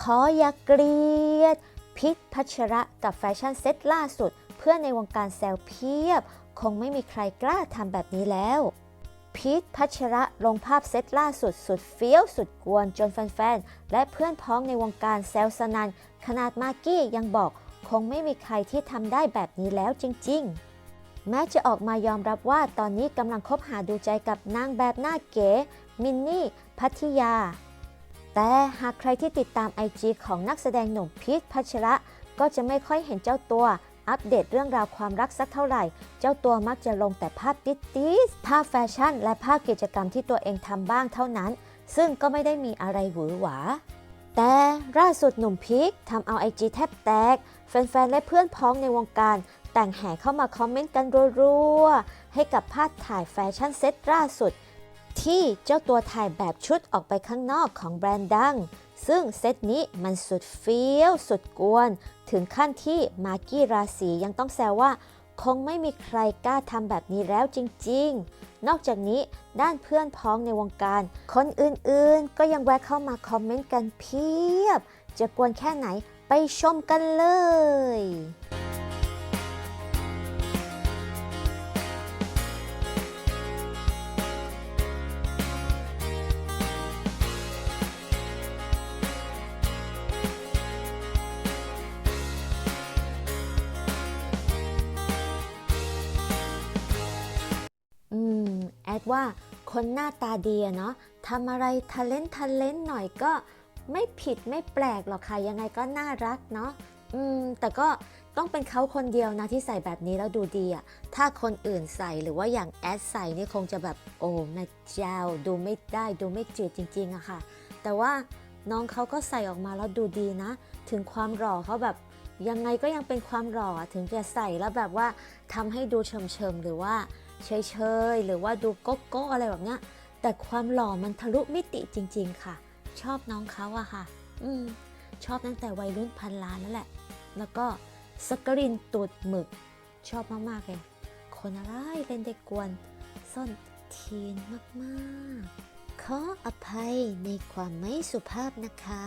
ขออย่าเกลียด พิษพัชระกับแฟชั่นเซ็ตล่าสุด เพื่อนในวงการแซวเพียบ คงไม่มีใครกล้าทำแบบนี้แล้วพีทพัชระลงภาพเซตล่าสุด สุดเฟี้ยว สุดกวนจนแฟนๆ และเพื่อนพ้องในวงการแซวสนันขนาดมากกี้ยังบอก คงไม่มีใครที่ทำได้แบบนี้แล้วจริง ๆแม้จะออกมายอมรับว่าตอนนี้กำลังคบหาดูใจกับนางแบบหน้าเก๋ มินนี่ พัทยา แต่หากใครที่ติดตาม IG ของนักแสดงหนุ่มพีทพัชระ ก็จะไม่ค่อยเห็นเจ้าตัว อัปเดตเรื่องราวความรักสักเท่าไหร่ เจ้าตัวมักจะลงแต่ภาพติดๆภาพแฟชั่น และภาพกิจกรรมที่ตัวเองทำบ้างเท่านั้น ซึ่งก็ไม่ได้มีอะไรหวือหวา แต่ล่าสุดหนุ่มพีคทำเอาไอจีแทบแตก แฟนๆ และเพื่อนพ้องในวงการ แต่งแห่เข้ามาคอมเมนต์กันรัวๆ ให้กับภาพถ่ายแฟชั่นเซ็ตล่าสุด ที่เจ้าตัวถ่ายแบบชุดออกไปข้างนอกของแบรนด์ดัง ซึ่งเซตนี้มันสุดเฟี้ยว สุดกวน ถึงขั้นที่มากี้ราศียังต้องแซวว่า คงไม่มีใครกล้าทำแบบนี้แล้วจริง ๆ นอกจากนี้ด้านเพื่อนพ้องในวงการ คนอื่นๆ ก็ยังแวะเข้ามาคอมเมนต์กันเพียบ จะกวนแค่ไหนไปชมกันเลย ดว่าคนหน้าตาดีเนาะทำอะไรทะเลนทะเลนหน่อยก็ไม่ผิดไม่แปลกหรอกค่ะ ยังไงก็น่ารักเนาะอืม แต่ก็ต้องเป็นเขาคนเดียวนะที่ใส่แบบนี้แล้วดูดีอะถ้าคนอื่นใส่หรือว่าอย่างแอดใส่นี่คงจะแบบโอ้แม่เจ้าดูไม่ได้ดูไม่จืดจริงๆอะค่ะ แต่ว่า น้องเขาก็ใส่ออกมาแล้วดูดีนะ ถึงความหล่อเขาแบบยังไงก็ยังเป็นความหล่อถึงจะใส่แล้วแบบว่าทำให้ดูเฉิมหรือว่าเฉยๆหรือว่าดูโก๊โก้อะไรแบบเนี้ย แต่ความหล่อมันทะลุมิติจริง ๆ ค่ะ ชอบน้องเขาอะค่ะ อืมชอบตั้งแต่วัยรุ่นพันล้านนั่นแหละ แล้วก็สกรินตูดหมึก ชอบมากๆเลยคนอะไรเล่นได้กวนส้นทีนมาก ขออภัยในความไม่สุภาพนะคะ